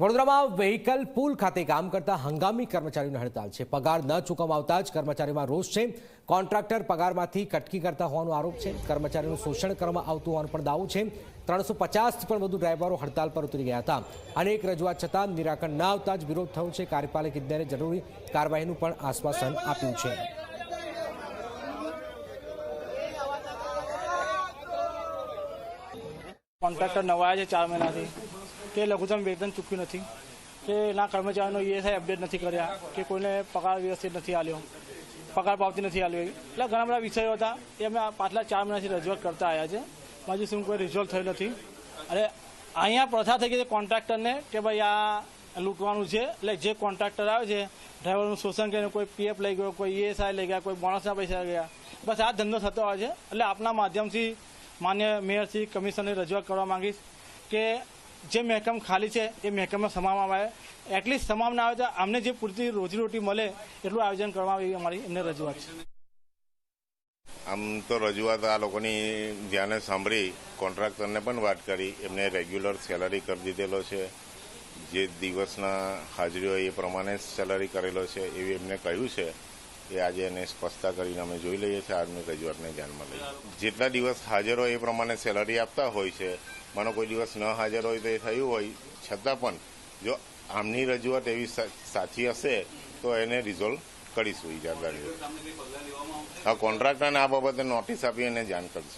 વડોદરામાં વેહિકલ પુલ ખાતે કામ કરતા હંગામી કર્મચારીઓની હડતાલ છે. પગાર ન ચૂકવવા આવતા જ કર્મચારીમાં રોષ છે. કોન્ટ્રાક્ટર પગારમાંથી કટકી કરતા હોવાનો આરોપ છે. કર્મચારીઓનું શોષણ કરવામાં આવતું હોવાનો પણ દાવો છે. ત્રણસો પચાસથી પણ વધુ ડ્રાઈવરો હડતાલ પર ઉતરી ગયા હતા. અનેક રજૂઆત છતાં નિરાકરણ ન આવતા જ વિરોધ થયો છે. કાર્યપાલક ઇજનેરે જરૂરી કાર્યવાહીનું પણ આશ્વાસન આપ્યું છે. કોન્ટ્રાક્ટર નવા છે ચાર મહિનાથી. કે લઘુત્તમ વેતન ચૂક્યું નથી, કે એના કર્મચારીનો ઈએસઆઈ અપડેટ નથી કર્યા, કે કોઈને પગાર વ્યવસ્થિત નથી આલ્યો પગાર પાવતી નથી આલ્યો એટલે ઘણા બધા વિષયો હતા, એ અમે પાછલા ચાર મહિનાથી રજૂઆત કરતા આવ્યા છે. હજુ શું કોઈ રિઝોલ્વ થયું નથી. અને અહીંયા પ્રથા થઈ ગઈ છે કોન્ટ્રાક્ટરને કે ભાઈ આ લૂંટવાનું છે. એટલે જે કોન્ટ્રાક્ટર આવે છે ડ્રાઈવરનું શોષણ કરીને કોઈ પીએફ લઈ ગયો, કોઈ ઈએસઆઈ લઈ ગયા, કોઈ બોનસના પૈસા ગયા. બસ આ ધંધો થતો હોય છે. એટલે આપના માધ્યમથી માન્ય મેયરથી કમિશનને રજૂઆત કરવા માંગીશ કે જે મહેકમ ખાલી છે, એ મહેકમમાં સમાવવામાં આવે. એટલીસ્ટ સમાવવામાં આવે તો અમને જે પૂરતી રોજીરોટી મળે, એટલું આયોજન કરવામાં આવે, અમારી એમને રજૂઆત છે. આમ તો રજૂઆત આ લોકોની ધ્યાને સાંભળી, કોન્ટ્રાક્ટરને પણ વાત કરી, એમને રેગ્યુલર સેલરી કરી દીધેલો છે. જે દિવસના હાજરી હોય એ પ્રમાણે સેલરી કરેલો છે, એવી એમને કહ્યું છે. એ આજે એને સ્પષ્ટતા કરીને અમે જોઈ લઈએ છીએ, આજની રજૂઆતને ધ્યાનમાં લઈએ. જેટલા દિવસ હાજર હોય એ પ્રમાણે સેલરી આપતા હોય છે માનો કોઈ દિવસ ન હાજર હોય તો એ થયું હોય. છતાં પણ જો આમની રજૂઆત એવી સાચી હશે તો એને રિઝોલ્વ કરીશું ઇજાદારી હા કોન્ટ્રાક્ટરને આ બાબતે નોટિસ આપી અને જાણ કરીશું.